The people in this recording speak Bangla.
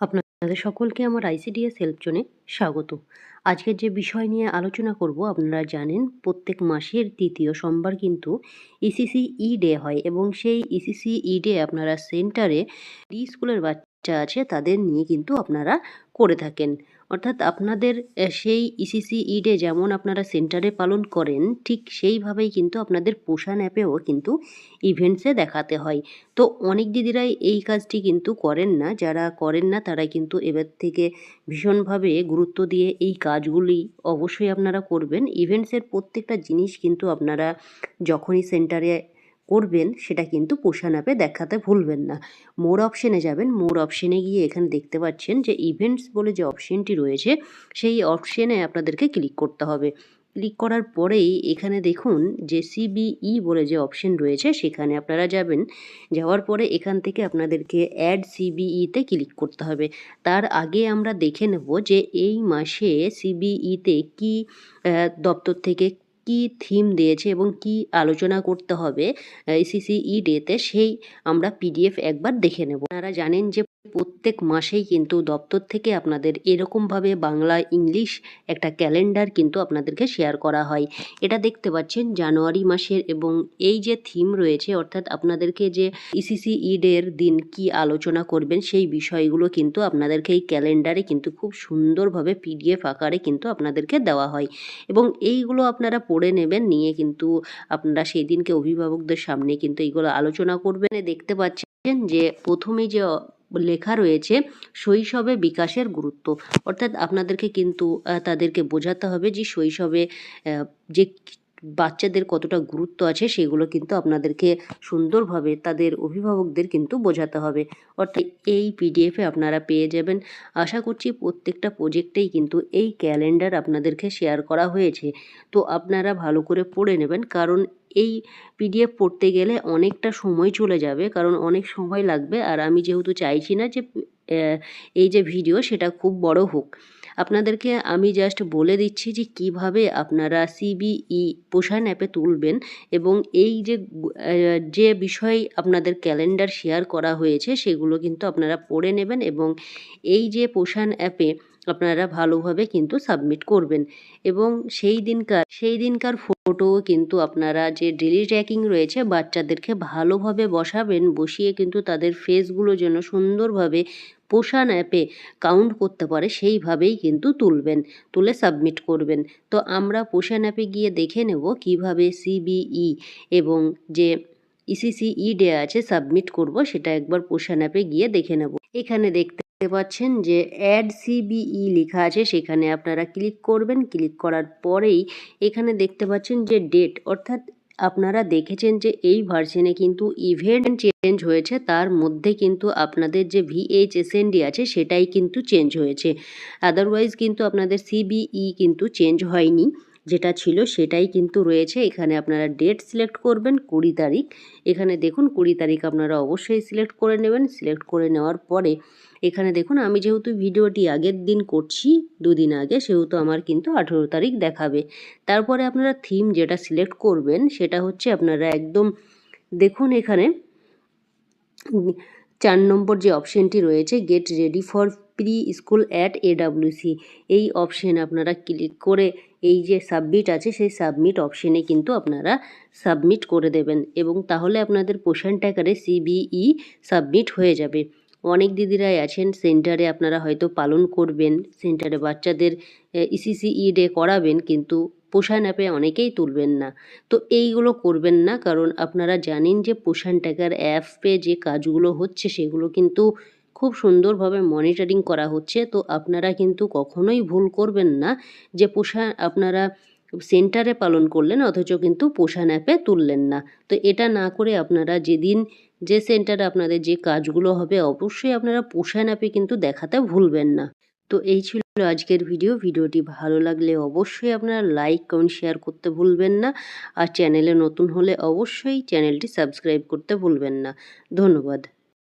আপনাদের সকলকে আমার আইসিডিএস হেল্প জোনে স্বাগত। আজকের যে বিষয় নিয়ে আলোচনা করব, আপনারা জানেন প্রত্যেক মাসের তৃতীয় সোমবার কিন্তু ইসিসি ই ডে হয় এবং সেই ইসিসি ই ডে আপনারা সেন্টারে ডি স্কুলের বাচ্চা আছে তাদের নিয়ে কিন্তু আপনারা করে থাকেন। অর্থাৎ আপনাদের সেই ইসিসি ইডে যেমন আপনারা সেন্টারে পালন করেন, ঠিক সেইভাবেই কিন্তু আপনাদের পোষণ অ্যাপেও কিন্তু ইভেন্টসে দেখাতে হয়। তো অনেক দিদিরাই এই কাজটি কিন্তু করেন না, যারা করেন না তারা কিন্তু এবার থেকে ভীষণভাবে গুরুত্ব দিয়ে এই কাজগুলি অবশ্যই আপনারা করবেন। ইভেন্টসের প্রত্যেকটা জিনিস কিন্তু আপনারা যখনই সেন্টারে করবেন, সেটা কিন্তু পোষণ অ্যাপে দেখাতে ভুলবেন না। মোর অপশনে যাবেন। মোর অপশনে গিয়ে এখানে দেখতে পাচ্ছেন যে ইভেন্টস বলে যে অপশনটি রয়েছে, সেই অপশনে আপনাদেরকে ক্লিক করতে হবে। ক্লিক করার পরেই এখানে দেখুন যে সিবিই বলে যে অপশন রয়েছে, সেখানে আপনারা যাবেন। যাওয়ার পরে এখান থেকে আপনাদেরকে অ্যাড সিবিইতে ক্লিক করতে হবে। তার আগে আমরা দেখে নেব যে এই মাসে সিবিইতে কি দপ্তর থেকে কি থিম দিয়েছে এবং কি আলোচনা করতে হবে সিসিই ডেতে সেই আমরা পিডিএফ একবার দেখে নেব। আপনারা জানেন যে প্রত্যেক মাসেই কিন্তু দপ্তর থেকে আপনাদের এরকমভাবে বাংলা ইংলিশ একটা ক্যালেন্ডার কিন্তু আপনাদেরকে শেয়ার করা হয়। এটা দেখতে পাচ্ছেন জানুয়ারি মাসের এবং এই যে থিম রয়েছে, অর্থাৎ আপনাদেরকে যে ইসিসি ইডের দিন কি আলোচনা করবেন, সেই বিষয়গুলো কিন্তু আপনাদেরকে এই ক্যালেন্ডারে কিন্তু খুব সুন্দরভাবে পিডিএফ আকারে কিন্তু আপনাদেরকে দেওয়া হয়। এবং এইগুলো আপনারা পড়ে নেবেন, নিয়ে কিন্তু আপনারা সেই দিনকে অভিভাবকদের সামনে কিন্তু এইগুলো আলোচনা করবেন। দেখতে পাচ্ছেন যে প্রথমেই যে লেখা রয়েছে শৈশবে বিকাশের গুরুত্ব। অর্থাৎ আপনাদেরকে কিন্তু তাদেরকে বোঝাতে হবে যে শৈশবে যে বাচ্চাদের কতটা গুরুত্ব আছে সেগুলো কিন্তু আপনাদেরকে সুন্দরভাবে তাদের অভিভাবকদের কিন্তু বোঝাতে হবে। অর্থাৎ এই পিডিএফে আপনারা পেয়ে যাবেন। আশা করছি প্রত্যেকটা প্রজেক্টেই কিন্তু এই ক্যালেন্ডার আপনাদেরকে শেয়ার করা হয়েছে। তো আপনারা ভালো করে পড়ে নেবেন কারণ এই পিডিএফ পড়তে গেলে অনেকটা সময় চলে যাবে কারণ অনেক সময় লাগবে। আর আমি যেহেতু চাইছি না যে এই যে ভিডিও সেটা খুব বড় হোক। আপনাদেরকে আমি জাস্ট বলে দিচ্ছি যে কীভাবে আপনারা সিবিই পোষণ অ্যাপে তুলবেন এবং এই যে যে বিষয় আপনাদের ক্যালেন্ডার শেয়ার করা হয়েছে সেগুলো কিন্তু আপনারা পড়ে নেবেন এবং এই যে পোষণ অ্যাপে আপনারা ভালোভাবে কিন্তু সাবমিট করবেন। এবং সেই দিনকার সেই দিনকার ফটো কিন্তু আপনারা যে ডেলি ট্র্যাকিং রয়েছে বাচ্চাদেরকে ভালোভাবে বসাবেন, বসিয়ে কিন্তু তাদের ফেসগুলো যেন সুন্দরভাবে পোষণ অ্যাপে কাউন্ট করতে পারে, সেইভাবেই কিন্তু তুলবেন, তুলে সাবমিট করবেন। তো আমরা পোষণ অ্যাপে গিয়ে দেখে নেব কীভাবে সিবিই এবং যে ইসিসি ই ডে আছে সাবমিট করব, সেটা একবার পোষণ অ্যাপে গিয়ে দেখে নেব। এখানে দেখতে পাচ্ছেন যে অ্যাড সিবিই লেখা আছে, সেখানে আপনারা ক্লিক করবেন। ক্লিক করার পরেই এখানে দেখতে পাচ্ছেন যে ডেট অর্থাৎ আপনারা দেখেছেন যে এই ভার্সনে কিন্তু ইভেন্ট চেঞ্জ হয়েছে। তার মধ্যে কিন্তু আপনাদের যে ভিএইচ ভিএইচএসএনডি আছে, সেটাই কিন্তু চেঞ্জ হয়েছে। আদারওয়াইজ কিন্তু আপনাদের সিবিই কিন্তু চেঞ্জ হয়নি। যেটা ছিল সেটাই কিন্তু রয়েছে। এখানে আপনারা ডেট সিলেক্ট করবেন কুড়ি তারিখ। এখানে দেখুন কুড়ি তারিখ আপনারা অবশ্যই সিলেক্ট করে নেবেন। সিলেক্ট করে নেওয়ার পরে এখানে দেখুন আমি যেহেতু ভিডিওটি আগের দিন করছি, দুদিন আগে, সেহেতু আমার কিন্তু আঠেরো তারিখ দেখাবে। তারপরে আপনারা থিম যেটা সিলেক্ট করবেন সেটা হচ্ছে আপনারা একদম দেখুন এখানে চার নম্বর যে অপশানটি রয়েছে get ready for pre school at AWC এই অপশান আপনারা ক্লিক করে এই যে সাবমিট আছে, সেই সাবমিট অপশনে কিন্তু আপনারা সাবমিট করে দেবেন এবং তাহলে আপনাদের পোষণ ট্যাকারে সিবিই সাবমিট হয়ে যাবে। অনেক দিদিরাই আছেন সেন্টারে আপনারা হয়তো পালন করবেন সেন্টারে বাচ্চাদের ইসিসিই ডে করাবেন কিন্তু পোষণ অ্যাপে অনেকেই তুলবেন না। তো এইগুলো করবেন না, কারণ আপনারা জানেন যে পোষণ ট্যাকার অ্যাপে যে কাজগুলো হচ্ছে, সেগুলো কিন্তু খুব সুন্দরভাবে মনিটরিং করা হচ্ছে। তো আপনারা কিন্তু কখনোই ভুল করবেন না যে পোষা আপনারা সেন্টারে পালন করলেন, অথচ কিন্তু পোষণ অ্যাপে তুললেন না। তো এটা না করে আপনারা যেদিন যে সেন্টারে আপনাদের যে কাজগুলো হবে, অবশ্যই আপনারা পোষণ অ্যাপে কিন্তু দেখাতে ভুলবেন না। তো এই ছিল আজকের ভিডিও ভিডিওটি ভালো লাগলে অবশ্যই আপনারা লাইক কমেন্ট শেয়ার করতে ভুলবেন না। আর চ্যানেলে নতুন হলে অবশ্যই চ্যানেলটি সাবস্ক্রাইব করতে ভুলবেন না। ধন্যবাদ।